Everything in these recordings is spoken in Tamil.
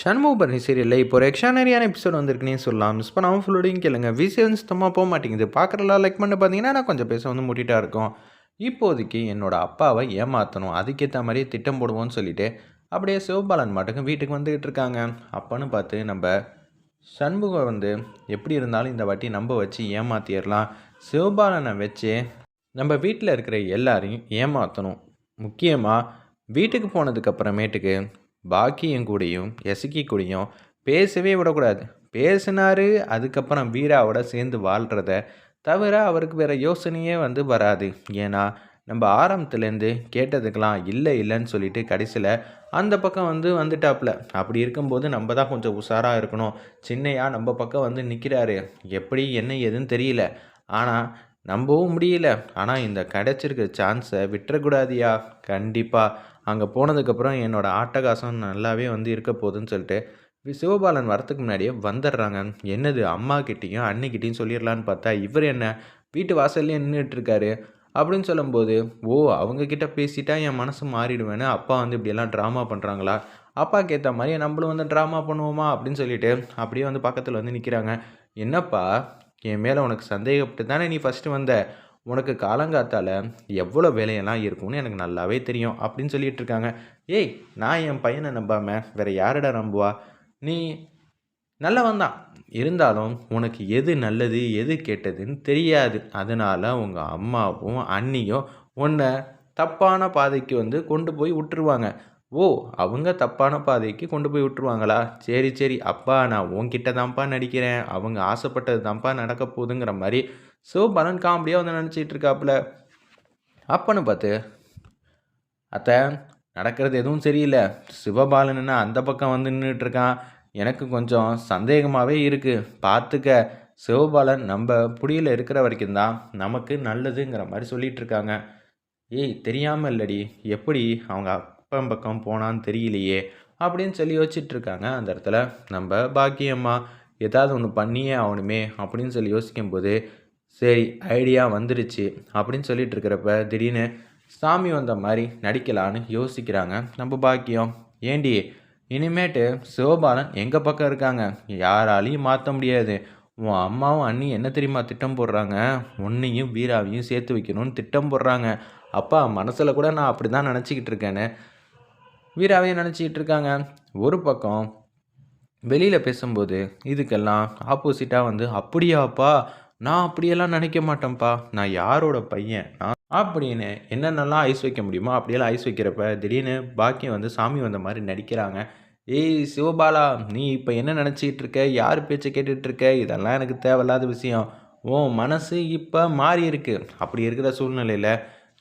சண்முகபரணி சீரியலில் இப்போ ஒரு எக்ஸ்ட்ரானரியான எபிசோட் வந்திருக்குன்னே சொல்லலாம். மிஸ் பண்ணாமல் ஃபுல்லோடையும் கேளுங்க. விசி சுத்தமாக போக மாட்டேங்குது. பார்க்குறலாம் லைக் பண்ணி பார்த்தீங்கன்னா நான் கொஞ்சம் பேச வந்து முட்டிட்டா இருக்கும். இப்போதைக்கு என்னோட அப்பாவை ஏமாற்றணும் அதுக்கேற்ற மாதிரியே திட்டம் போடுவோம்னு சொல்லிட்டு அப்படியே சிவபாலன் மாட்டுக்கும் வீட்டுக்கு வந்துக்கிட்டு இருக்காங்க. அப்பன்னு பார்த்து நம்ம சண்முகம் வந்து எப்படி இருந்தாலும் இந்த வாட்டி நம்ப வச்சு ஏமாற்றிடலாம் சிவபாலனை வச்சு நம்ம வீட்டில் இருக்கிற எல்லாரையும் ஏமாற்றணும் முக்கியமாக வீட்டுக்கு போனதுக்கப்புறமேட்டுக்கு பாக்கியம் கூடயும் எசுக்கி கூடயும் பேசவே விடக்கூடாது. பேசினாரு அதுக்கப்புறம் வீராவோட சேர்ந்து வாழ்கிறத தவிர அவருக்கு வேறு யோசனையே வந்து வராது. ஏன்னா நம்ம ஆரம்பத்துலேருந்து கேட்டதுக்கெல்லாம் இல்லை இல்லைன்னு சொல்லிட்டு கடைசியில் அந்த பக்கம் வந்து வந்துட்டாப்புல. அப்படி இருக்கும்போது நம்ம தான் கொஞ்சம் உஷாராக இருக்கணும். சின்னையா நம்ம பக்கம் வந்து நிற்கிறாரு எப்படி என்ன ஏதுன்னு தெரியல. ஆனால் நம்பவும் முடியல. ஆனால் இந்த கிடச்சிருக்க சான்ஸை விட்டுறக்கூடாதியா? கண்டிப்பாக அங்கே போனதுக்கப்புறம் என்னோடய ஆட்டகாசம் நல்லாவே வந்து இருக்க போகுதுன்னு சொல்லிட்டு சிவபாலன் வரத்துக்கு முன்னாடியே வந்துடுறாங்க. என்னது அம்மா கிட்டேயும் அன்னிக்கிட்டேயும் சொல்லிடலான்னு பார்த்தா இவர் என்ன வீட்டு வாசல்லே நின்றுட்டுருக்காரு அப்படின்னு சொல்லும்போது ஓ அவங்கக்கிட்ட பேசிட்டா என் மனசு மாறிடுவேன்னு அப்பா வந்து இப்படியெல்லாம் ட்ராமா பண்ணுறாங்களா அப்பாவுக்கு ஏற்ற மாதிரி நம்மளும் வந்து ட்ராமா பண்ணுவோமா? அப்படின்னு சொல்லிட்டு அப்படியே வந்து பக்கத்தில் வந்து நிற்கிறாங்க என்னப்பா என் மேலே உனக்கு சந்தேகப்பட்டு தானே நீ ஃபஸ்ட்டு வந்த? உனக்கு காலங்காத்தால் எவ்வளோ வேலையெல்லாம் இருக்கும்னு எனக்கு நல்லாவே தெரியும் அப்படின்னு சொல்லிட்டு இருக்காங்க ஏய் நான் என் பையனை நம்பாமல் வேற யாரடா நம்புவா? நீ நல்லவன் தான். இருந்தாலும் உனக்கு எது நல்லது எது கெட்டதுன்னு தெரியாது. அதனால் உங்கள் அம்மாவும் அண்ணியும் உன்னை தப்பான பாதைக்கு வந்து கொண்டு போய் விட்டுருவாங்க. ஓ அவங்க தப்பான பாதைக்கு கொண்டு போய் விட்டுருவாங்களா? சரி சரி. அப்பா நான் உன்கிட்ட தான்ப்பா நடிக்கிறேன். அவங்க ஆசைப்பட்டது தான்ப்பா நடக்க போகுதுங்கிற மாதிரி சிவபாலன் காமெடியாக வந்து நினச்சிட்டு இருக்காப்புல. அப்பன்னு பார்த்து அத்தை நடக்கிறது எதுவும் சரியில்லை. சிவபாலன் அந்த பக்கம் வந்து நின்றுட்டு இருக்கான். எனக்கு கொஞ்சம் சந்தேகமாகவே இருக்குது பார்த்துக்க சிவபாலன் நம்ம புடியில் இருக்கிற வரைக்கும் தான் நமக்கு நல்லதுங்கிற மாதிரி சொல்லிகிட்ருக்காங்க ஏய் தெரியாமல் இல்லடி. எப்படி? அவங்க அப்பன் பக்கம் போனான்னு தெரியலையே அப்படின்னு சொல்லி யோசிச்சுட்டு இருக்காங்க அந்த இடத்துல நம்ம பாக்கியம்மா ஏதாவது ஒன்று பண்ணியே ஆகணுமே அப்படின்னு சொல்லி யோசிக்கும்போது சரி ஐடியா வந்துருச்சு அப்படின்னு சொல்லிட்டு இருக்கிறப்ப திடீர்னு சாமி வந்த மாதிரி நடிக்கலான்னு யோசிக்கிறாங்க நம்ம பாக்கியம். ஏண்டி இனிமேட்டு சிவபாலன் எங்கள் பக்கம் இருக்காங்க? யாராலையும் மாற்ற முடியாது. உன் அம்மாவும் அண்ணி என்ன தெரியுமா திட்டம் போடுறாங்க? உன்னையும் வீராவையும் சேர்த்து வைக்கணும்னு திட்டம் போடுறாங்க. அப்பா மனசில் கூட நான் அப்படி தான் நினச்சிக்கிட்டு இருக்கேன்னு வீராவையும் நினச்சிக்கிட்டு இருக்காங்க. ஒரு பக்கம் வெளியில் பேசும்போது இதுக்கெல்லாம் ஆப்போசிட்டாக வந்து அப்படியாப்பா நான் அப்படியெல்லாம் நினைக்க மாட்டேன்ப்பா. நான் யாரோட பையன்? நான் அப்படின்னு என்னென்னலாம் ஐஸ் வைக்க முடியுமோ அப்படியெல்லாம் ஐஸ் வைக்கிறப்ப திடீர்னு பாக்கியம் வந்து சாமி வந்த மாதிரி நடிக்கிறாங்க. ஏய் சிவபாலா நீ இப்போ என்ன நினச்சிக்கிட்டு இருக்க? யார் பேச்சை கேட்டுட்டு இருக்க? இதெல்லாம் எனக்கு தேவையில்லாத விஷயம். ஓ மனசு இப்போ மாறி இருக்கு. அப்படி இருக்கிற சூழ்நிலையில்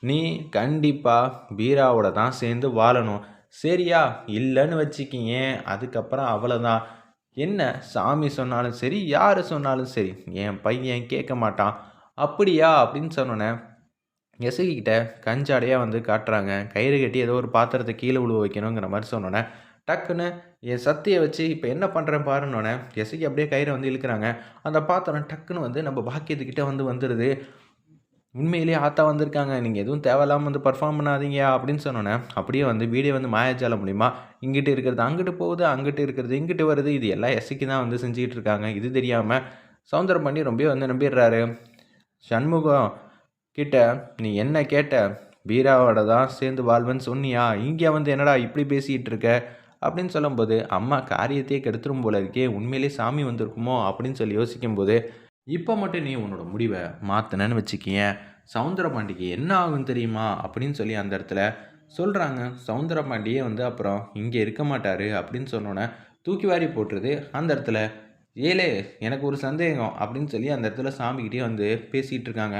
நீ கண்டிப்பாக பீராவோட தான் சேர்ந்து வாழணும். சரியா? இல்லைன்னு வச்சுக்கிங்க. அதுக்கப்புறம் அவ்வளோதான் என்ன சாமி சொன்னாலும் சரி யார் சொன்னாலும் சரி என் பையன் கேட்க மாட்டான். அப்படியா? அப்படின்னு சொன்னோன்னே எசகிக்கிட்ட கஞ்சாடையாக வந்து காட்டுறாங்க. கயிறு கட்டி ஏதோ ஒரு பாத்திரத்தை கீழே விழுவ வைக்கணுங்கிற மாதிரி சொன்னோன்னே டக்குன்னு என் சத்தியை வச்சு இப்போ என்ன பண்ணுறேன் பாருன்னொன்னே எசகி அப்படியே கயிறை வந்து இழுக்கிறாங்க. அந்த பாத்திரம் டக்குன்னு வந்து நம்ம பாக்கியத்துக்கிட்ட வந்து வந்துடுது உண்மையிலேயே ஆத்தா வந்திருக்காங்க. நீங்கள் எதுவும் தேவையில்லாமல் வந்து பர்ஃபார்ம் பண்ணாதீங்க அப்படின்னு சொன்னோன்னே அப்படியே வந்து வீடியோ வந்து மாயாஜால மூலிமா இங்கிட்டு இருக்கிறது அங்கிட்டு போகுது அங்கிட்டு இருக்கிறது இங்கிட்டு வருது. இது எல்லாம் எஸ்சிக்கு தான் வந்து செஞ்சுக்கிட்டு இருக்காங்க. இது தெரியாமல் சவுந்தரம் பண்ணி ரொம்ப வந்து நம்பிடுறாரு. சண்முகம் கிட்ட நீ என்ன கேட்ட? பீராவோட தான் சேர்ந்து வாழ்வேன்னு சொன்னியா? இங்கே வந்து என்னடா இப்படி பேசிகிட்டு இருக்க? அப்படின்னு சொல்லும்போது அம்மா காரியத்தையே கெடுத்துரும் போல இருக்கே. உண்மையிலே சாமி வந்திருக்குமோ? அப்படின்னு சொல்லி யோசிக்கும்போது இப்போ மட்டும் நீ உன்னோட முடிவை மாற்றினேன்னு வச்சுக்கியேன் சவுந்தரபாண்டிக்கு என்ன ஆகும் தெரியுமா? அப்படின்னு சொல்லி அந்த இடத்துல சொல்கிறாங்க சவுந்தரபாண்டியே வந்து அப்புறம் இங்கே இருக்க மாட்டார் அப்படின்னு சொன்னோன்னே தூக்கி வாரி போட்டுருது. அந்த இடத்துல ஏலே எனக்கு ஒரு சந்தேகம் அப்படின்னு சொல்லி அந்த இடத்துல சாமிக்கிட்டே வந்து பேசிகிட்டு இருக்காங்க.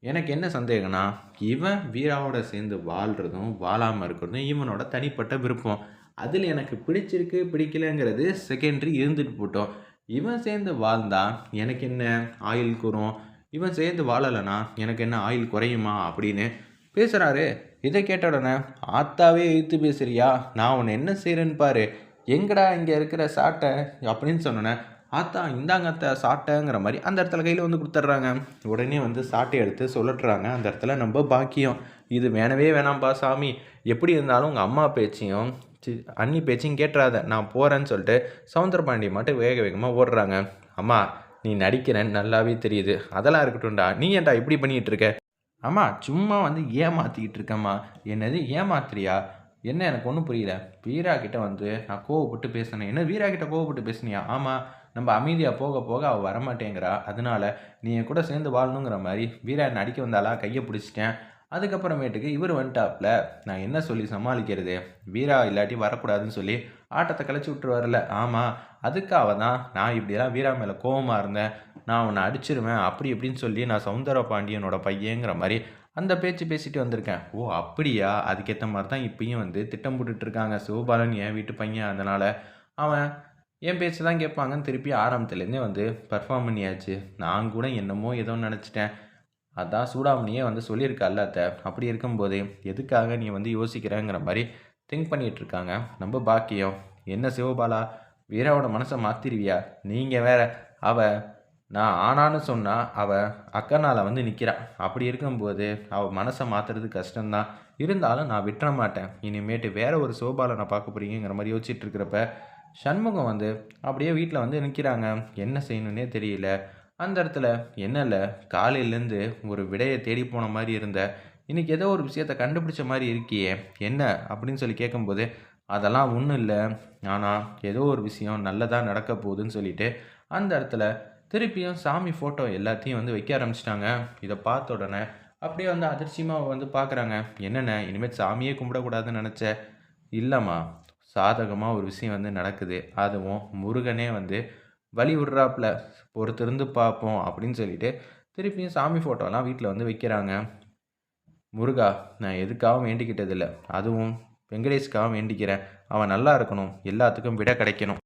எனக்கு என்ன சந்தேகம்னா இவன் வீராவோட சேர்ந்து வாழ்கிறதும் வாழாமல் இருக்கிறதும் இவனோட தனிப்பட்ட விருப்பம். அதில் எனக்கு பிடிச்சிருக்கு பிடிக்கலங்கிறது செகண்ட்ரி இருந்துட்டு போட்டோம். இவன் சேர்ந்து வாழ்ந்தா எனக்கு என்ன ஆயில் கூறும்? இவன் சேர்ந்து வாழலைனா எனக்கு என்ன ஆயில் குறையுமா அப்படின்னு பேசுகிறாரு இதை கேட்ட உடனே ஆத்தாவே இழுத்து பேசுறியா? நான் உன்னை என்ன செய்கிறேன்னு பாரு. எங்கடா இங்கே இருக்கிற சாட்டை? அப்படின்னு சொன்னோன்னே ஆத்தா இந்தாங்க அத்தை சாட்டைங்கிற மாதிரி அந்த இடத்துல கையில் வந்து கொடுத்துட்றாங்க. உடனே வந்து சாட்டை எடுத்து சொல்லட்டுறாங்க. அந்த இடத்துல நம்ம பாக்கியம். இது வேணவே வேணாம்ப்பா சாமி. எப்படி இருந்தாலும் உங்கள் அம்மா பேச்சையும் சி அண்ணி பேச்சையும் கேட்டுறாத. நான் போகிறேன்னு சொல்லிட்டு சவுந்தரபாண்டி மட்டும் வேக வேகமாக ஓடுறாங்க. அம்மா நீ நடிக்கிறேன்னு நல்லாவே தெரியுது. அதெல்லாம் இருக்கட்டும்டா. நீ ஏன்டா இப்படி பண்ணிகிட்டு இருக்க அம்மா சும்மா வந்து ஏமாற்றிக்கிட்டு இருக்கம்மா என்னது ஏமாத்துறியா? என்ன எனக்கு ஒன்றும் புரியல. வீரா கிட்ட வந்து நான் கோவப்பட்டு பேசினேன். என்ன வீரா கிட்ட கோவப்பட்டு பேசுனியா? ஆமாம் நம்ம அமைதியாக போக போக அவள் வரமாட்டேங்கிறா. அதனால நீ என் கூட சேர்ந்து வாழணுங்கிற மாதிரி வீரா என்னை அடிக்க வந்தாலா கையை பிடிச்சிட்டேன். அதுக்கப்புறமேட்டுக்கு இவர் வந்துட்டாப்ல. நான் என்ன சொல்லி சமாளிக்கிறது? வீரா இல்லாட்டி வரக்கூடாதுன்னு சொல்லி ஆட்டத்தை கழிச்சு விட்டுருவார்ல ஆமாம் அதுக்காக தான் நான் இப்படியெல்லாம் வீரா மேலே கோபமாக இருந்தேன். நான் உன்னை அடிச்சிருவேன் அப்படி இப்படின்னு சொல்லி நான் சவுந்தர பாண்டியனோட பையங்கிற மாதிரி அந்த பேச்சு பேசிட்டு வந்திருக்கேன். ஓ அப்படியா? அதுக்கேற்ற மாதிரி தான் இப்பயும் வந்து திட்டம் போட்டுட்ருக்காங்க சிவபாலன் என் வீட்டு பையன் அதனால் அவன் என் பேச்சு தான் கேட்பாங்கன்னு திருப்பி ஆரம்பத்துலேருந்தே வந்து பர்ஃபார்ம் பண்ணியாச்சு. நான் கூட என்னமோ ஏதோ நினச்சிட்டேன். அதான் சூடாமணியே வந்து சொல்லியிருக்கால அத்தை. அப்படி இருக்கும்போது எதுக்காக நீ வந்து யோசிக்கிறேங்கிற மாதிரி திங்க் பண்ணிகிட்டு இருக்காங்க நம்ம பாக்கியம். என்ன சிவபாலா? வீராவோட மனசை மாற்றிருவியா நீங்கள் வேற. அவ நான் ஆனான்னு சொன்னால் அவள் அக்கனால் வந்து நிற்கிறான் அப்படி இருக்கும்போது அவள் மனசை மாற்றுறது கஷ்டம்தான். இருந்தாலும் நான் விட்டுற மாட்டேன். இனிமேட்டு வேற ஒரு சிவபாலனை பார்க்க போறீங்கிற மாதிரி யோசிச்சுட்டு இருக்கிறப்ப சண்முகம் வந்து அப்படியே வீட்டில் வந்து நிற்கிறாங்க என்ன செய்யணுன்னே தெரியல. அந்த இடத்துல என்னல்ல காலையிலேருந்து ஒரு விடையை தேடி போன மாதிரி இருந்த இன்னைக்கு ஏதோ ஒரு விஷயத்த கண்டுபிடிச்ச மாதிரி இருக்கியே என்ன அப்படின்னு சொல்லி கேட்கும்போது அதெல்லாம் ஒன்றும் இல்லை ஆனால் ஏதோ ஒரு விஷயம் நல்லதாக நடக்க போகுதுன்னு சொல்லிட்டு அந்த இடத்துல திருப்பியும் சாமி ஃபோட்டோ எல்லாத்தையும் வந்து வைக்க ஆரம்பிச்சிட்டாங்க. இதை பார்த்த உடனே அப்படியே வந்து அதிர்ச்சியமாக வந்து பார்க்குறாங்க. என்னென்ன இனிமேல் சாமியே கும்பிடக்கூடாதுன்னு நினச்ச? இல்லைம்மா சாதகமாக ஒரு விஷயம் வந்து நடக்குது. அதுவும் முருகனே வந்து வழி விடுறாப்புல. பொறுத்திருந்து பார்ப்போம் அப்படின்னு சொல்லிட்டு திருப்பியும் சாமி ஃபோட்டோலாம் வீட்டில் வந்து வைக்கிறாங்க. முருகா நான் எதுக்காகவும் வேண்டிக்கிட்டதில்லை. அதுவும் வெங்கடேஷ்காகவும் வேண்டிக்கிறேன். அவன் நல்லா இருக்கணும். எல்லாத்துக்கும் விட கிடைக்கணும்.